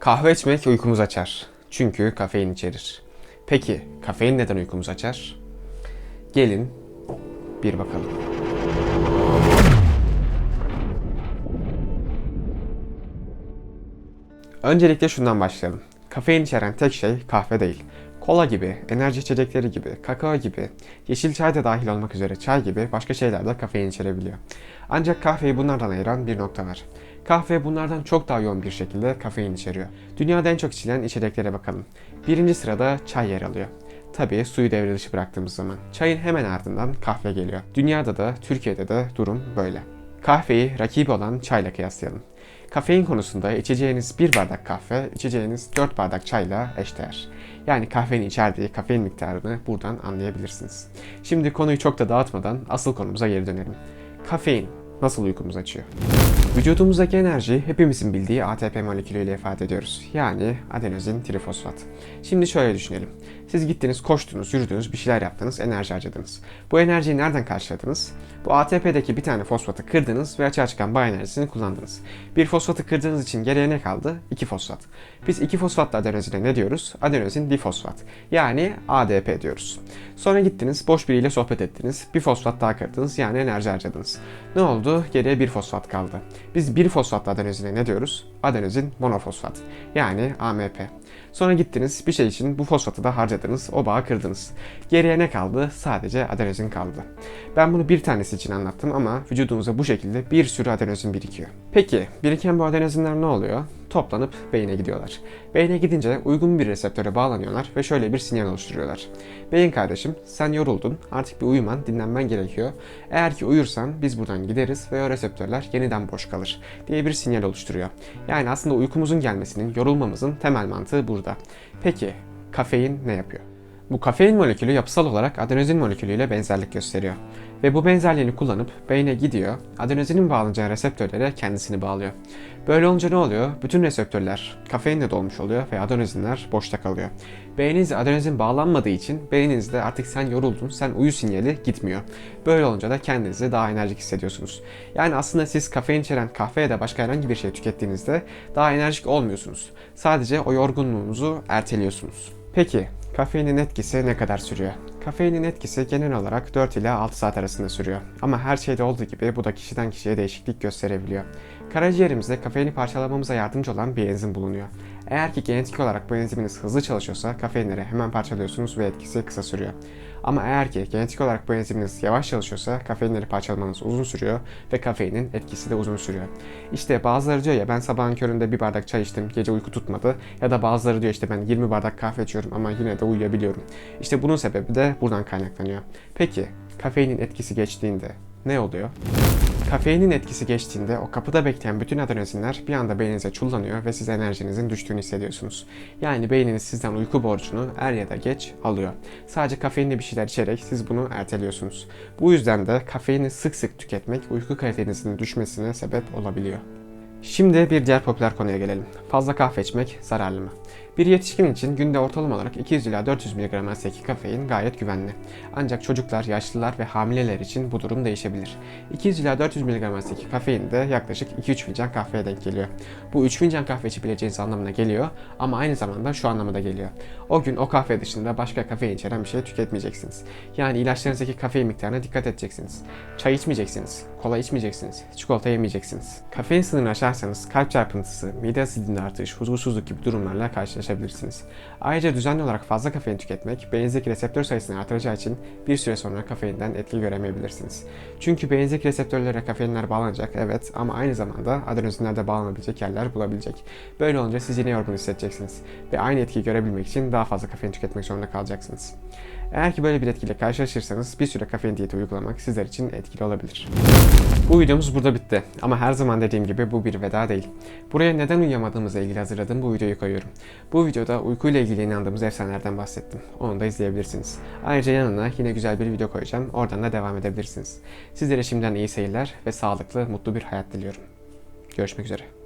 Kahve içmek uykumuzu açar. Çünkü kafein içerir. Peki kafein neden uykumuzu açar? Gelin bir bakalım. Öncelikle şundan başlayalım. Kafein içeren tek şey kahve değil. Kola gibi, enerji içecekleri gibi, kakao gibi, yeşil çay da dahil olmak üzere çay gibi başka şeyler de kafein içerebiliyor. Ancak kahveyi bunlardan ayıran bir nokta var. Kahve bunlardan çok daha yoğun bir şekilde kafein içeriyor. Dünyada en çok içilen içeceklere bakalım. Birinci sırada çay yer alıyor. Tabii suyu devre dışı bıraktığımız zaman. Çayın hemen ardından kahve geliyor. Dünyada da Türkiye'de de durum böyle. Kahveyi rakibi olan çayla kıyaslayalım. Kafein konusunda içeceğiniz bir bardak kahve, içeceğiniz 4 bardak çayla eşdeğer. Yani kahvenin içerdiği kafein miktarını buradan anlayabilirsiniz. Şimdi konuyu çok da dağıtmadan asıl konumuza geri dönelim. Kafein nasıl uykumuzu açıyor? Vücudumuzdaki enerji hepimizin bildiği ATP molekülüyle ifade ediyoruz. Yani adenozin trifosfat. Şimdi şöyle düşünelim. Siz gittiniz, koştunuz, yürüdünüz, bir şeyler yaptınız, enerji harcadınız. Bu enerjiyi nereden karşıladınız? Bu ATP'deki bir tane fosfatı kırdınız ve açığa çıkan bağ enerjisini kullandınız. Bir fosfatı kırdığınız için geriye ne kaldı? İki fosfat. Biz iki fosfatla adenozine ne diyoruz? Adenozin difosfat. Yani ADP diyoruz. Sonra gittiniz, boş biriyle sohbet ettiniz. Bir fosfat daha kırdınız yani enerji harcadınız. Ne oldu? Geriye bir fosfat kaldı. Biz bir fosfatla adenozine ne diyoruz? Adenozin monofosfat. Yani AMP. Sonra gittiniz bir şey için bu fosfatı da harcadınız, o bağı kırdınız. Geriye ne kaldı? Sadece adenozin kaldı. Ben bunu bir tanesi için anlattım ama vücudumuza bu şekilde bir sürü adenozin birikiyor. Peki biriken bu adenozinler ne oluyor? Toplanıp beyne gidiyorlar. Beyne gidince uygun bir reseptöre bağlanıyorlar ve şöyle bir sinyal oluşturuyorlar. Beyin kardeşim sen yoruldun artık bir uyuman dinlenmen gerekiyor. Eğer ki uyursan biz buradan gideriz ve o reseptörler yeniden boş kalır diye bir sinyal oluşturuyor. Yani aslında uykumuzun gelmesinin yorulmamızın temel mantığı burada. Peki kafein ne yapıyor? Bu kafein molekülü yapısal olarak adenozin molekülüyle benzerlik gösteriyor. Ve bu benzerliğini kullanıp beyne gidiyor, adenozinin bağlanacağı reseptörlere kendisini bağlıyor. Böyle olunca ne oluyor? Bütün reseptörler kafeinle dolmuş oluyor ve adenozinler boşta kalıyor. Beyninizde adenozin bağlanmadığı için beyninizde artık sen yoruldun, sen uyu sinyali gitmiyor. Böyle olunca da kendinizi daha enerjik hissediyorsunuz. Yani aslında siz kafein içeren kahve ya da başka herhangi bir şey tükettiğinizde daha enerjik olmuyorsunuz. Sadece o yorgunluğunuzu erteliyorsunuz. Peki Kafeinin etkisi ne kadar sürüyor? Kafeinin etkisi genel olarak 4 ila 6 saat arasında sürüyor. Ama her şeyde olduğu gibi bu da kişiden kişiye değişiklik gösterebiliyor. Karaciğerimizde kafeini parçalamamıza yardımcı olan bir enzim bulunuyor. Eğer ki genetik olarak bu enziminiz hızlı çalışıyorsa kafeinleri hemen parçalıyorsunuz ve etkisi kısa sürüyor. Ama eğer ki genetik olarak bu enziminiz yavaş çalışıyorsa kafeinleri parçalamanız uzun sürüyor ve kafeinin etkisi de uzun sürüyor. İşte bazıları diyor ya ben sabahın köründe bir bardak çay içtim gece uyku tutmadı ya da bazıları diyor işte ben 20 bardak kahve içiyorum ama yine de uyuyabiliyorum. İşte bunun sebebi de buradan kaynaklanıyor. Peki kafeinin etkisi geçtiğinde ne oluyor? Kafeinin etkisi geçtiğinde o kapıda bekleyen bütün adenozinler bir anda beyninize çullanıyor ve siz enerjinizin düştüğünü hissediyorsunuz. Yani beyniniz sizden uyku borcunu er ya da geç alıyor. Sadece kafeinli bir şeyler içerek siz bunu erteliyorsunuz. Bu yüzden de kafeini sık sık tüketmek uyku kalitenizin düşmesine sebep olabiliyor. Şimdi bir diğer popüler konuya gelelim. Fazla kahve içmek zararlı mı? Bir yetişkin için günde ortalama olarak 200 ila 400 mg arasındaki kafein gayet güvenli. Ancak çocuklar, yaşlılar ve hamileler için bu durum değişebilir. 200 ila 400 mg arasındaki kafein de yaklaşık 2-3 fincan kahveye denk geliyor. Bu 3 fincan kahve içebileceğiniz anlamına geliyor ama aynı zamanda şu anlamına da geliyor. O gün o kahve dışında başka kafein içeren bir şey tüketmeyeceksiniz. Yani ilaçlarınızdaki kafein miktarına dikkat edeceksiniz. Çay içmeyeceksiniz, kola içmeyeceksiniz, çikolata yemeyeceksiniz. Kafein sınırını aşarsanız kalp çarpıntısı, mide asidinde artış, huzursuzluk gibi durumlarla karşılaşabilirsiniz. Ayrıca düzenli olarak fazla kafein tüketmek beynizdeki reseptör sayısını artıracağı için bir süre sonra kafeinden etki göremeyebilirsiniz. Çünkü beynizdeki reseptörlere kafeinler bağlanacak evet ama aynı zamanda adenozinler de bağlanabilecek yerler bulabilecek. Böyle olunca siz yine yorgun hissedeceksiniz ve aynı etkiyi görebilmek için daha fazla kafein tüketmek zorunda kalacaksınız. Eğer ki böyle bir etkiyle karşılaşırsanız bir süre kafein diyeti uygulamak sizler için etkili olabilir. Bu videomuz burada bitti ama her zaman dediğim gibi bu bir veda değil. Buraya neden uyuyamadığımızla ilgili hazırladığım bu videoyu koyuyorum. Bu videoda uykuyla ilgili inandığımız efsanelerden bahsettim. Onu da izleyebilirsiniz. Ayrıca yanına yine güzel bir video koyacağım. Oradan da devam edebilirsiniz. Sizlere şimdiden iyi seyirler ve sağlıklı, mutlu bir hayat diliyorum. Görüşmek üzere.